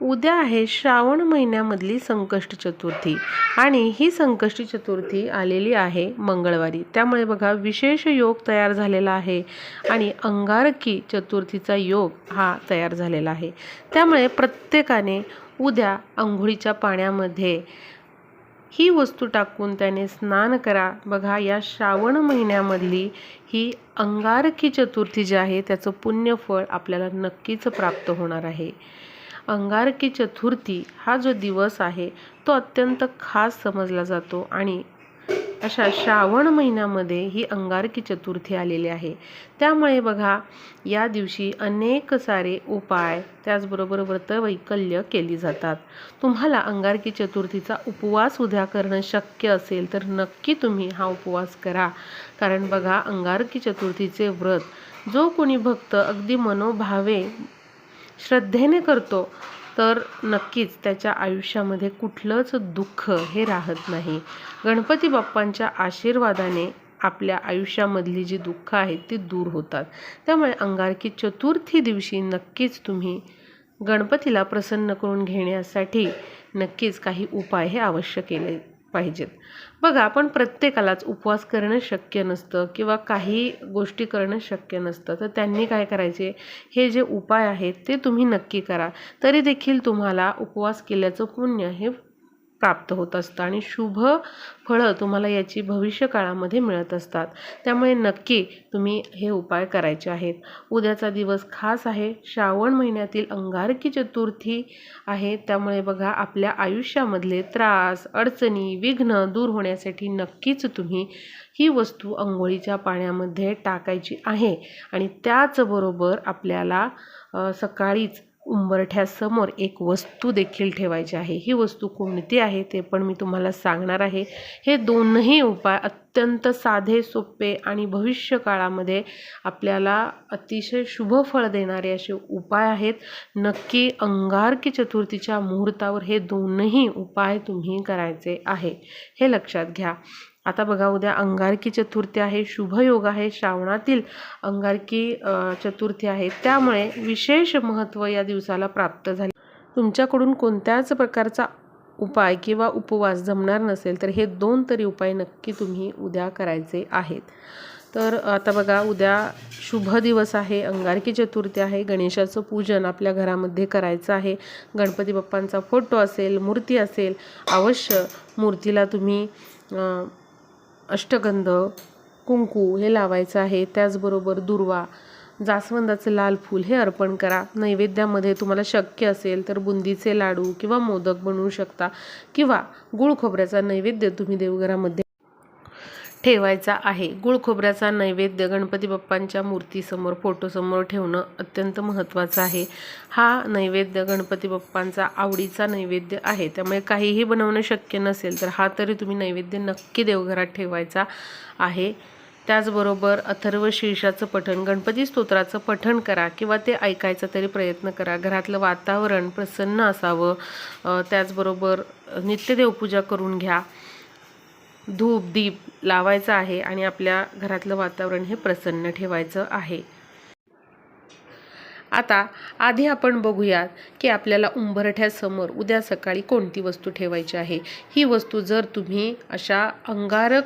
उद्या आहे श्रावण महिन्यामधली संकष्ट चतुर्थी आणि ही संकष्ट चतुर्थी आलेली आहे मंगळवारी. त्यामुळे बघा विशेष योग तयार झालेला आहे आणि अंगारकी चतुर्थीचा योग हा तयार झालेला आहे. त्यामुळे प्रत्येकाने उद्या आंघोळीच्या पाण्यामध्ये ही वस्तू टाकून त्याने स्नान करा. बघा या श्रावण महिन्यामधली ही अंगारकी चतुर्थी जी आहे त्याचं पुण्यफळ आपल्याला नक्कीच प्राप्त होणार आहे. अंगारकी चतुर्थी हा जो दिवस आहे तो अत्यंत खास समजला जातो आणि अशा श्रावण महिन्यामध्ये ही अंगारकी चतुर्थी आलेली आहे. त्यामुळे बघा या दिवशी अनेक सारे उपाय त्याचबरोबर व्रतवैकल्य केली जातात. तुम्हाला अंगारकी चतुर्थीचा उपवास उद्या करणं शक्य असेल तर नक्की तुम्ही हा उपवास करा. कारण बघा अंगारकी चतुर्थीचे व्रत जो कोणी भक्त अगदी मनोभावे श्रद्धेने करतो तर नक्कीच त्याच्या आयुष्यामध्ये कुठलंच दुःख हे राहत नाही. गणपती बाप्पांच्या आशीर्वादाने आपल्या आयुष्यामधली जी दुःख आहेत ती दूर होतात. त्यामुळे अंगारकी चतुर्थी दिवशी नक्कीच तुम्ही गणपतीला प्रसन्न करून घेण्यासाठी नक्कीच काही उपाय हे अवश्य केले पाहिजेत. बघा आपण प्रत्येकालाच उपवास करणं शक्य नसतं किंवा काही गोष्टी करणं शक्य नसतं. तर त्यांनी काय करायचे? हे जे उपाय आहेत ते तुम्ही नक्की करा. तरी देखील तुम्हाला उपवास केल्याचं पुण्य हे प्राप्त होत असतं आणि शुभ फळं तुम्हाला याची भविष्य काळामध्ये मिळत असतात. त्यामुळे नक्की तुम्ही हे उपाय करायचे आहेत. उद्याचा दिवस खास आहे. श्रावण महिन्यातील अंगारकी चतुर्थी आहे. त्यामुळे बघा आपल्या आयुष्यामधले त्रास अडचणी विघ्न दूर होण्यासाठी नक्कीच तुम्ही ही वस्तू अंघोळीच्या पाण्यामध्ये टाकायची आहे. आणि त्याचबरोबर आपल्याला सकाळीच उंबरठ्यासमोर एक वस्तू देखील ठेवायची आहे. ही वस्तू कोणती आहे ते पण मी तुम्हाला सांगणार आहे. हे दोनही उपाय अत्यंत साधे सोपे आणि भविष्य काळामध्ये आपल्याला अतिशय शुभ फळ देणारे असे उपाय आहेत. नक्की अंगारकी चतुर्थीच्या मुहूर्तावर हे दोनही उपाय तुम्ही करायचे आहे. हे लक्षात घ्या. आता बघा उद्या अंगारकी चतुर्थी आहे शुभयोग आहे श्रावणातील अंगारकी चतुर्थी आहे. त्यामुळे विशेष महत्त्व या दिवसाला प्राप्त झाले. तुमच्याकडून कोणत्याच प्रकारचा उपाय किंवा उपवास जमणार नसेल तर हे दोन तरी उपाय नक्की तुम्ही उद्या करायचे आहेत. तर आता बघा उद्या शुभ दिवस आहे अंगारकी चतुर्थी आहे गणेशाचं पूजन आपल्या घरामध्ये करायचं आहे. गणपती बाप्पांचा फोटो असेल मूर्ती असेल अवश्य मूर्तीला तुम्ही अष्टगंध कुंकू हे लावायचं आहे. त्याचबरोबर दुर्वा जास्वंदाचं लाल फूल हे अर्पण करा. नैवेद्यामध्ये तुम्हाला शक्य असेल तर बुंदीचे लाडू किंवा मोदक बनवू शकता किंवा गुळ खोबऱ्याचा नैवेद्य तुम्ही देवघरामध्ये ठेवायचा आहे. गुळ खोबऱ्याचा नैवेद्य गणपती बाप्पांच्या मूर्तीसमोर फोटोसमोर ठेवणं अत्यंत महत्त्वाचं आहे. हा नैवेद्य गणपती बाप्पांचा आवडीचा नैवेद्य आहे. त्यामुळे काहीही बनवणं शक्य नसेल तर हा तरी तुम्ही नैवेद्य नक्की देवघरात ठेवायचा आहे. त्याचबरोबर अथर्व शीर्षाचं पठण गणपती स्तोत्राचं पठण करा किंवा ते ऐकायचा तरी प्रयत्न करा. घरातलं वातावरण प्रसन्न असावं. त्याचबरोबर नित्यदेवपूजा करून घ्या. धूप दीप लावायचं आहे आणि आपल्या घरातलं वातावरण हे प्रसन्न ठेवायचं आहे. आता आधी आपण बघूयात की आपल्याला उंबरठ्यासमोर उद्या सकाळी कोणती वस्तू ठेवायची आहे. ही वस्तू जर तुम्ही अशा अंगारक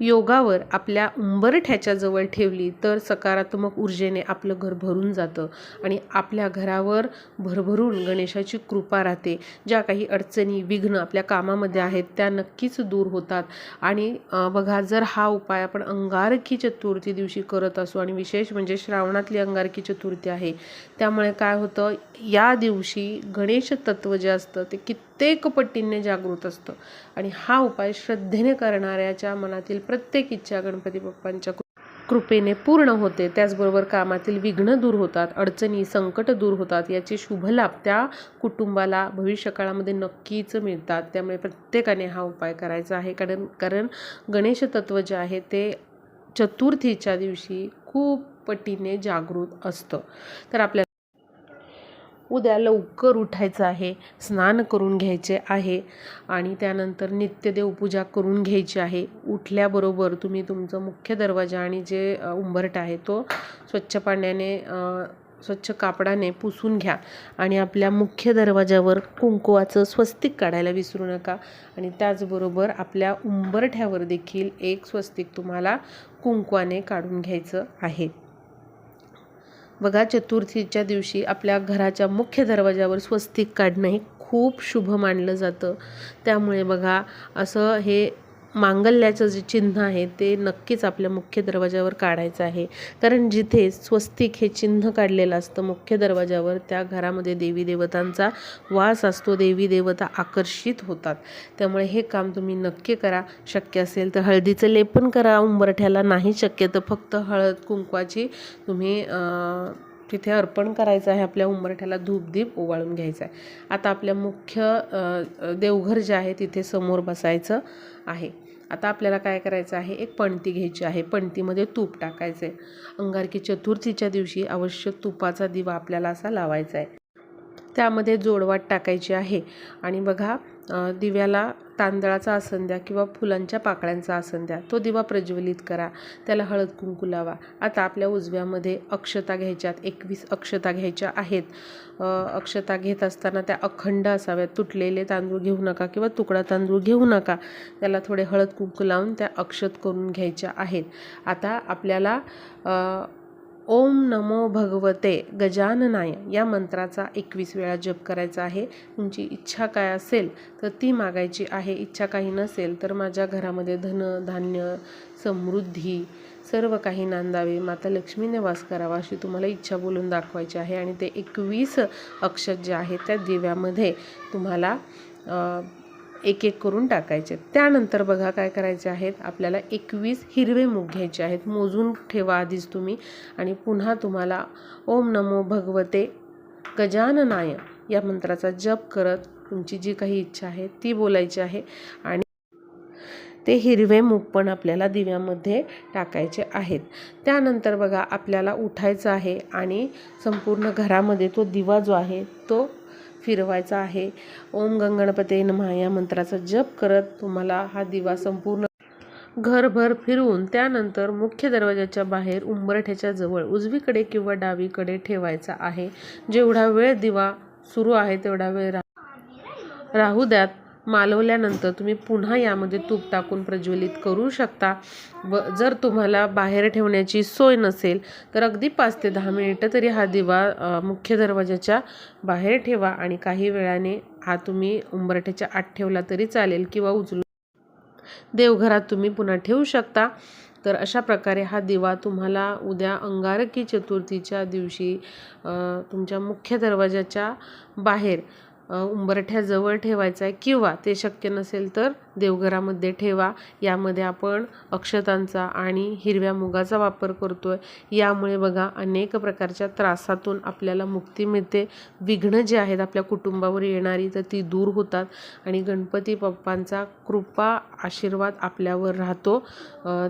योगावर आपल्या उंबरठ्याच्या जवळ ठेवली तर सकारात्मक ऊर्जेने आपलं घर भरून जातं आणि आपल्या घरावर भरभरून गणेशाची कृपा राहते. ज्या काही अडचणी विघ्न आपल्या कामामध्ये आहेत त्या नक्कीच दूर होतात. आणि बघा जर हा उपाय आपण अंगारकी चतुर्थी दिवशी करत असू आणि विशेष म्हणजे श्रावणातली अंगारकी चतुर्थी आहे त्यामुळे काय होतं? या दिवशी गणेश तत्व जे असतं ते कित प्रत्येक पट्टीने जागृत असतं. आणि हा उपाय श्रद्धेने करणाऱ्याच्या मनातील प्रत्येक इच्छा गणपती बाप्पांच्या कृ- कृपेने पूर्ण होते. त्याचबरोबर कामातील विघ्न दूर होतात अडचणी संकट दूर होतात. याचे शुभलाभ त्या कुटुंबाला भविष्यकाळामध्ये नक्कीच मिळतात. त्यामुळे प्रत्येकाने हा उपाय करायचा आहे. कारण कारण गणेश तत्व जे आहे ते चतुर्थीच्या दिवशी खूप पटीने जागृत असतं. तर आपल्या उद्या लवकर उठायचं आहे स्नान करून घ्यायचे आहे आणि त्यानंतर नित्यदेवपूजा करून घ्यायची आहे. उठल्याबरोबर तुम्ही तुमचं मुख्य दरवाजा आणि जे उंबरट उंबरठा आहे तो स्वच्छ पाण्याने स्वच्छ कापडाने पुसून घ्या आणि आपल्या मुख्य दरवाजावर कुंकुवाचं स्वस्तिक काढायला विसरू नका आणि त्याचबरोबर आपल्या उंबरठ्यावर देखील एक स्वस्तिक तुम्हाला कुंकवाने काढून घ्यायचं आहे. बघा चतुर्थीच्या दिवशी आपल्या घराच्या मुख्य दरवाजावर स्वस्तिक काढणं हे खूप शुभ मानलं जातं. त्यामुळे बघा असं हे मांगल्याचं जे चिन्ह आहे ते नक्कीच आपल्या मुख्य दरवाजावर काढायचं आहे. कारण जिथे स्वस्तिक हे चिन्ह काढलेलं असतं मुख्य दरवाजावर त्या घरामध्ये देवी देवतांचा वास असतो देवी देवता आकर्षित होतात. त्यामुळे हे काम तुम्ही नक्की करा. शक्य असेल तर हळदीचं लेपन करा. उंबरठ्याला नाही शक्य तर फक्त हळद कुंकवाची तुम्ही तिथे अर्पण करायचं आहे आपल्या उंबरठ्याला धूपदीप ओवाळून घ्यायचा आहे. आता आपल्या मुख्य देवघर जे आहे तिथे समोर बसायचं आहे. आता आपल्याला काय करायचं आहे एक पणती घ्यायची आहे. पणतीमध्ये तूप टाकायचं आहे. अंगारकी चतुर्थीच्या दिवशी अवश्य तुपाचा दिवा आपल्याला असा लावायचा आहे. त्यामध्ये जोडवाट टाकायची आहे. आणि बघा दिव्याला तांदळाचा आसन द्या किंवा फुलांच्या पाकळ्यांचा आसन द्या. तो दिवा प्रज्वलित करा. त्याला हळद कुंकू लावा. आता आपल्या उजव्यामध्ये अक्षता घ्यायच्यात. एकवीस अक्षता घ्यायच्या आहेत. अक्षता घेत असताना त्या अखंड असाव्यात. तुटलेले तांदूळ घेऊ नका किंवा तुकडा तांदूळ घेऊ नका. त्याला थोडे हळद कुंकू लावून त्या अक्षत करून घ्यायच्या आहेत. आता आपल्याला ओम नमो भगवते गजाननाय. या मंत्राचा एकवीस वेळा जप करायचा आहे. तुमची इच्छा काय असेल तर ती मागायची आहे. इच्छा काही नसेल तर माझ्या घरामध्ये धन धान्य समृद्धी सर्व काही नांदावे. माता लक्ष्मीने वास करावा अशी तुम्हाला इच्छा बोलून दाखवायची आहे. आणि ते एकवीस अक्षर जे आहे त्या दिव्यामध्ये तुम्हाला एक एक करून टाकायचे. त्यानंतर बघा काय करायचे आहेत? आपल्याला एकवीस हिरवे मूग घ्यायचे आहेत. मोजून ठेवा आधीच तुम्ही. आणि पुन्हा तुम्हाला ओम नमो भगवते गजाननाय या मंत्राचा जप करत तुमची जी काही इच्छा आहे ती बोलायची आहे. आणि ते हिरवे मूग पण आपल्याला दिव्यामध्ये टाकायचे आहेत. त्यानंतर बघा आपल्याला उठायचं आहे आणि संपूर्ण घरामध्ये तो दिवा जो आहे तो फिरवायचा आहे. ओम गंगणपते नमः. या मंत्राचा जप करत तुम्हाला हा दिवा संपूर्ण घरभर फिरवून त्यानंतर मुख्य दरवाजाच्या बाहेर उंबरठ्याच्या जवळ उजवीकडे किंवा डावीकडे ठेवायचा आहे. जेवढा वेळ दिवा सुरू आहे तेवढा वेळ रा- राहू द्यात. मालवल्यानंतर तुम्ही पुन्हा यामध्ये तूप टाकून प्रज्वलित करू शकता. व जर तुम्हाला बाहेर ठेवण्याची सोय नसेल तर अगदी पाच ते दहा मिनिटं तरी हा दिवा मुख्य दरवाजाच्या बाहेर ठेवा आणि काही वेळाने हा तुम्ही उंबरठ्याच्या आत ठेवला तरी चालेल किंवा उचलून देवघरात तुम्ही पुन्हा ठेवू शकता. तर अशा प्रकारे हा दिवा तुम्हाला उद्या अंगारकी चतुर्थीच्या दिवशी तुमच्या मुख्य दरवाजाच्या बाहेर उंबरठ्याजवळ ठेवायचा आहे किंवा ते शक्य नसेल तर देवघरामध्ये ठेवा. यामध्ये आपण अक्षतांचा आणि हिरव्या मुगाचा वापर करतो आहे यामुळे बघा अनेक प्रकारच्या त्रासातून आपल्याला मुक्ती मिळते. विघ्न जे आहेत आपल्या कुटुंबावर येणारी तर ती दूर होतात. आणि गणपती बाप्पांचा कृपा आशीर्वाद आपल्यावर राहतो.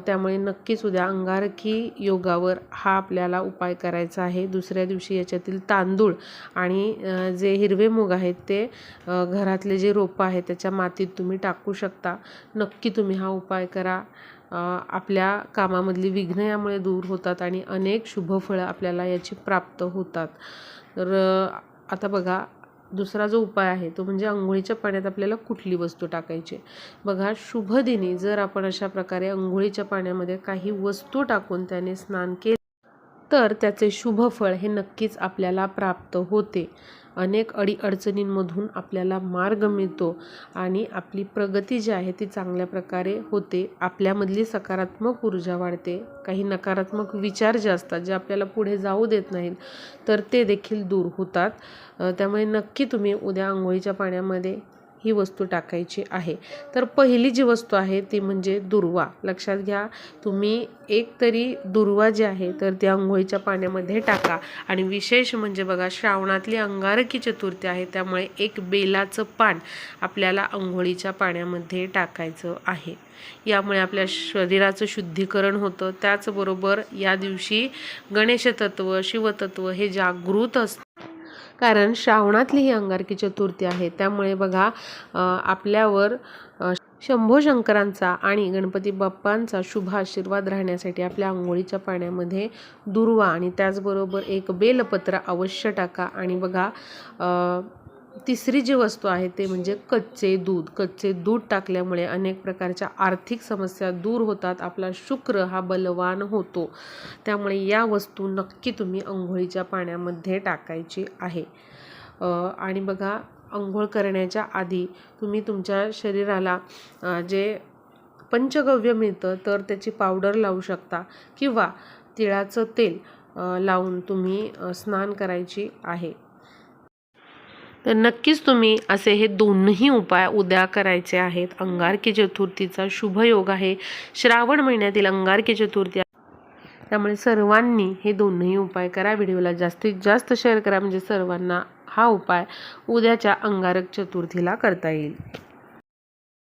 त्यामुळे नक्कीच उद्या अंगारकी योगावर हा आपल्याला उपाय करायचा आहे. दुसऱ्या दिवशी याच्यातील तांदूळ आणि जे हिरवे मूग आहेत ते घरातले जे रोपं आहेत त्याच्या मातीत तुम्ही टाकू शकता. नक्की तुम्ही हा उपाय करा. आपल्या कामामधली विघ्न यामुळे दूर होतात आणि अनेक शुभफळं आपल्याला याची प्राप्त होतात. तर आता बघा दुसरा जो उपाय आहे तो म्हणजे अंघोळीच्या पाण्यात आपल्याला कुठली वस्तू टाकायची? बघा शुभदिनी जर आपण अशा प्रकारे अंघोळीच्या पाण्यामध्ये काही वस्तू टाकून त्याने स्नान केले तर त्याचे शुभफळ हे नक्कीच आपल्याला प्राप्त होते. अनेक अडीअडचणींमधून आपल्याला मार्ग मिळतो आणि आपली प्रगती जी आहे ती चांगल्या प्रकारे होते. आपल्यामधली सकारात्मक ऊर्जा वाढते. काही नकारात्मक विचार जे असतात जे आपल्याला पुढे जाऊ देत नाहीत तर ते देखील दूर होतात. त्यामुळे नक्की तुम्ही उद्या आंघोळीच्या पाण्यामध्ये ही वस्तू टाकायची आहे. तर पहिली जी वस्तू आहे ती म्हणजे दुर्वा. लक्षात घ्या तुम्ही एक तरी दुर्वा जी आहे तर ती आंघोळीच्या पाण्यामध्ये टाका. आणि विशेष म्हणजे बघा श्रावणातली अंगारकी चतुर्थी आहे त्यामुळे एक बेलाचं पान आपल्याला आंघोळीच्या पाण्यामध्ये टाकायचं आहे. यामुळे आपल्या शरीराचं शुद्धीकरण होतं. त्याचबरोबर या दिवशी गणेशतत्व शिवतत्व हे जागृत असतं. कारण श्रावणातली ही अंगारकी चतुर्थी आहे. त्यामुळे बघा आपल्यावर शंभो शंकरांचा आणि गणपती बाप्पांचा शुभ आशीर्वाद राहण्यासाठी आपल्या आंघोळीच्या पाण्यामध्ये दुर्वा आणि त्याचबरोबर एक बेलपत्र अवश्य टाका. आणि बघा तिसरी जी वस्तू आहे ते म्हणजे कच्चे दूध. कच्चे दूध टाकल्यामुळे अनेक प्रकारच्या आर्थिक समस्या दूर होतात. आपला शुक्र हा बलवान होतो. त्यामुळे या वस्तू नक्की तुम्ही अंघोळीच्या पाण्यामध्ये टाकायची आहे. आणि बघा अंघोळ करण्याच्या आधी तुम्ही तुमच्या शरीराला जे पंचगव्य मिळतं तर त्याची पावडर लावू शकता किंवा तिळाचं तेल लावून तुम्ही स्नान करायची आहे. तर नक्कीच तुम्ही असे हे दोनही उपाय उद्या करायचे आहेत. अंगारकी चतुर्थीचा शुभ योग आहे. श्रावण महिन्यातील अंगारकी चतुर्थी त्यामुळे सर्वांनी हे दोनही उपाय करा. व्हिडिओला जास्तीत जास्त शेअर करा. म्हणजे सर्वांना हा उपाय उद्याच्या अंगारक चतुर्थीला करता येईल.